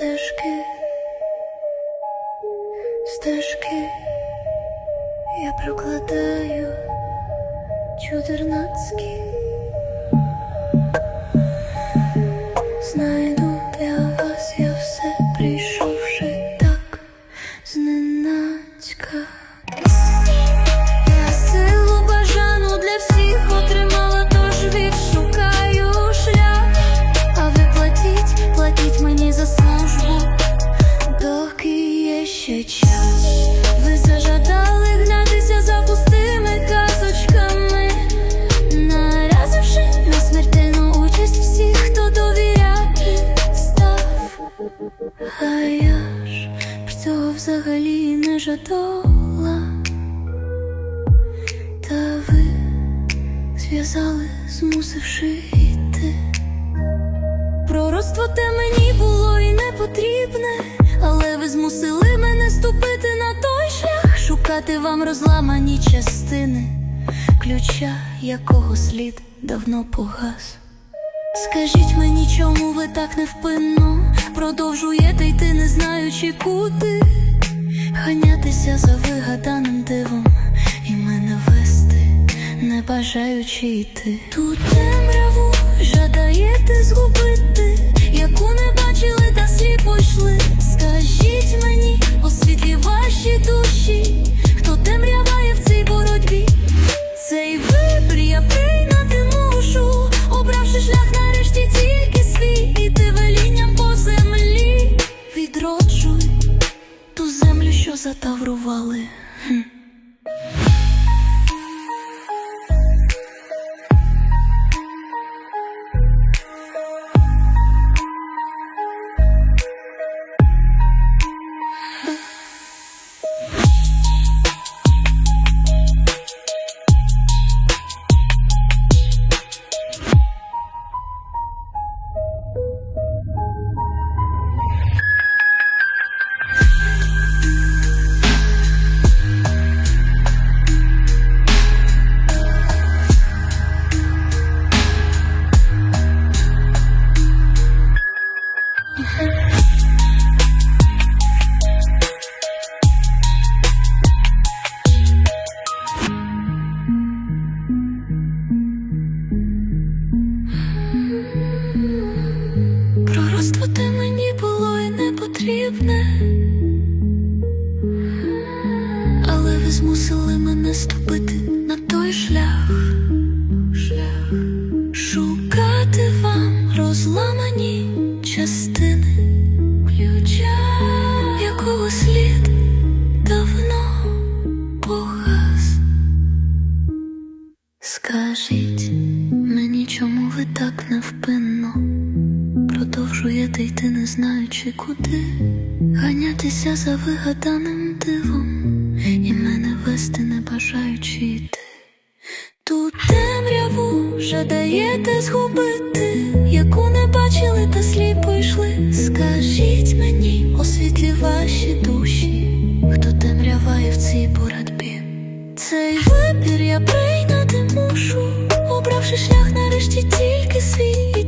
Стежки, стежки, я прокладаю чудернацькі. Знайду А я ж про цього взагалі не жадала. Та ви зв'язали, змусивши йти. Пророцтво те мені було і не потрібне, але ви змусили мене ступити на той шлях, шукати вам розламані частини, ключа якого слід давно погас. Скажіть мені, чому ви так невпинно продовжуєте йти, не знаючи куди, ганятися за вигаданим дивом і мене вести, не бажаючи йти. Ту темряву жадаєте згубити, землю, затаврували. Те мені було і не потрібне, але ви змусили мене ступити на той шлях, шлях шукати вам розламані частини ключа, якого слід давно погас. Скажіть мені, чому ви так невпинно продовжуєте йти, не знаючи куди, ганятися за вигаданим дивом, і мене вести, не бажаючи йти. Ту темряву жадаєте згубити, яку не бачили та сліпо йшли. Скажіть мені, освітлі ваші душі, хто темряває в цій боротьбі. Цей вибір я прийняти мушу, обравши шлях нарешті тільки свій.